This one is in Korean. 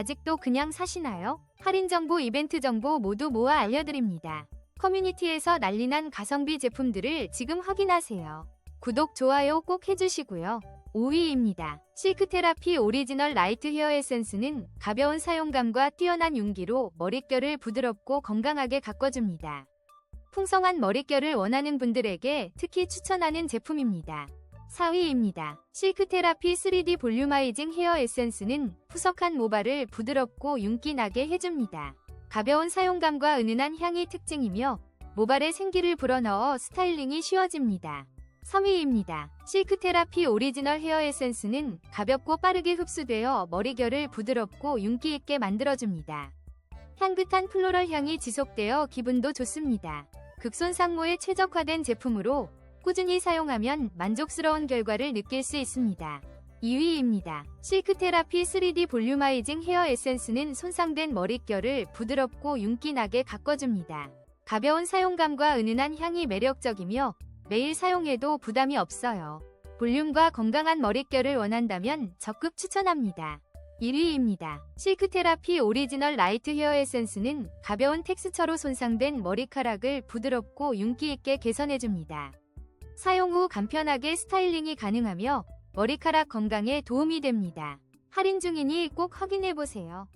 아직도 그냥 사시나요? 할인 정보, 이벤트 정보 모두 모아 알려드립니다. 커뮤니티에서 난리난 가성비 제품들을 지금 확인하세요. 구독, 좋아요 꼭 해주시고요. 5위입니다. 실크 테라피 오리지널 라이트 헤어 에센스는 가벼운 사용감과 뛰어난 윤기로 머릿결을 부드럽고 건강하게 가꿔줍니다. 풍성한 머릿결을 원하는 분들에게 특히 추천하는 제품입니다. 4위입니다. 실크 테라피 3D 볼륨아이징 헤어 에센스는 푸석한 모발을 부드럽고 윤기나게 해줍니다. 가벼운 사용감과 은은한 향이 특징이며 모발에 생기를 불어넣어 스타일링이 쉬워집니다. 3위입니다. 실크 테라피 오리지널 헤어 에센스는 가볍고 빠르게 흡수되어 머리결을 부드럽고 윤기 있게 만들어줍니다. 향긋한 플로럴 향이 지속되어 기분도 좋습니다. 극손 상모에 최적화된 제품으로 꾸준히 사용하면 만족스러운 결과를 느낄 수 있습니다. 2위입니다. 실크 테라피 3D 볼륨아이징 헤어 에센스는 손상된 머릿결을 부드럽고 윤기나게 가꿔줍니다. 가벼운 사용감과 은은한 향이 매력적이며 매일 사용해도 부담이 없어요. 볼륨과 건강한 머릿결을 원한다면 적극 추천합니다. 1위입니다. 실크 테라피 오리지널 라이트 헤어 에센스는 가벼운 텍스처로 손상된 머리카락을 부드럽고 윤기 있게 개선해줍니다. 사용 후 간편하게 스타일링이 가능하며 머리카락 건강에 도움이 됩니다. 할인 중이니 꼭 확인해보세요.